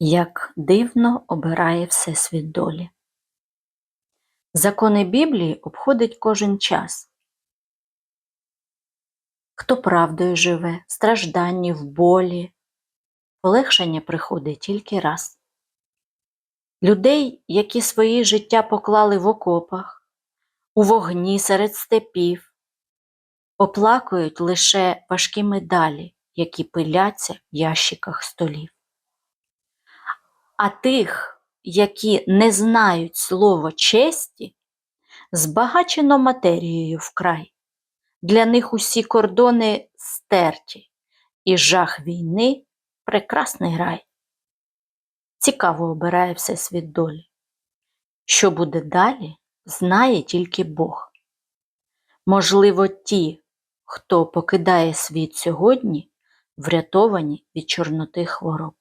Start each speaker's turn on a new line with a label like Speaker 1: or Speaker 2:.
Speaker 1: Як дивно обирає Всесвіт долі. Закони Біблії обходить кожен час. Хто правдою живе, в стражданні, в болі, полегшення приходить тільки раз. Людей, які свої життя поклали в окопах, у вогні серед степів, оплакують лише важкі медалі, які пиляться в ящиках столів. А тих, які не знають слово честі, збагачено матерією вкрай. Для них усі кордони стерті, і жах війни прекрасний рай. Цікаво обирає Всесвіт долі. Що буде далі, знає тільки Бог. Можливо, ті, хто покидає світ сьогодні, врятовані від чорноти хвороб.